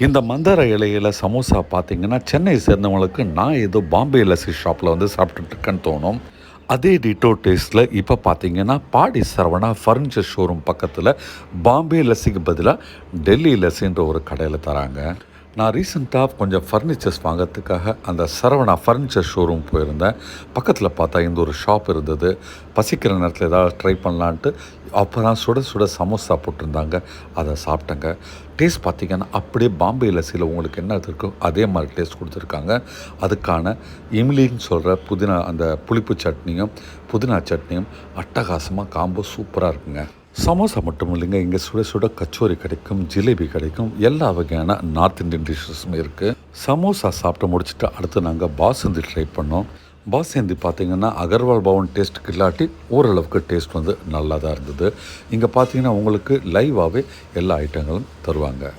இந்த மந்தார இலையில் சமோசா பார்த்தீங்கன்னா சென்னை சேர்ந்தவங்களுக்கு நான் ஏதோ பாம்பே லஸ்ஸி ஷாப்பில் வந்து சாப்பிட்டுட்டுருக்கேன்னு தோணும். அதே டிட்டோ டேஸ்ட்டில் இப்போ பார்த்தீங்கன்னா பாடி சரவணா ஃபர்னிச்சர் ஷோரூம் பக்கத்தில் பாம்பே லஸ்ஸிக்கு பதிலாக டெல்லி லஸ்ஸின்ற ஒரு கடையில் தராங்க. நான் ரீசெண்டாக கொஞ்சம் ஃபர்னிச்சர்ஸ் வாங்கிறதுக்காக அந்த சரவணா ஃபர்னிச்சர் ஷோரூம் போயிருந்தேன். பக்கத்தில் பார்த்தா இந்த ஒரு ஷாப் இருந்தது. பசிக்கிற நேரத்தில் ஏதாவது ட்ரை பண்ணலான்ட்டு அப்போ தான் சுட சுட சமோசா போட்டிருந்தாங்க. அதை சாப்பிட்டேங்க. டேஸ்ட் பார்த்தீங்கன்னா அப்படியே பாம்பே லஸ்ஸியில் உங்களுக்கு என்ன இருக்கோ அதே மாதிரி டேஸ்ட் கொடுத்துருக்காங்க. அதுக்கான இம்லின்னு சொல்கிற புதினா அந்த புளிப்பு சட்னியும் புதினா சட்னியும் அட்டகாசமாக காம்போ சூப்பராக இருக்குங்க. சமோசா மட்டும் இல்லைங்க இங்கே சுட சுட கச்சோரி கிடைக்கும் ஜிலேபி கிடைக்கும் எல்லா வகையான நார்த் இந்தியன் டிஷ்ஷஸும் இருக்குது சமோசா சாப்பிட்டு முடிச்சுட்டு அடுத்து நாங்கள் பாசந்தி ட்ரை பண்ணோம். பாசந்தி பார்த்தீங்கன்னா அகர்வால் பவன் டேஸ்ட்டுக்கு இல்லாட்டி ஓரளவுக்கு டேஸ்ட் வந்து நல்லா தான் இருந்தது. இங்கே பார்த்தீங்கன்னா உங்களுக்கு லைவாகவே எல்லா ஐட்டங்களும் தருவாங்க.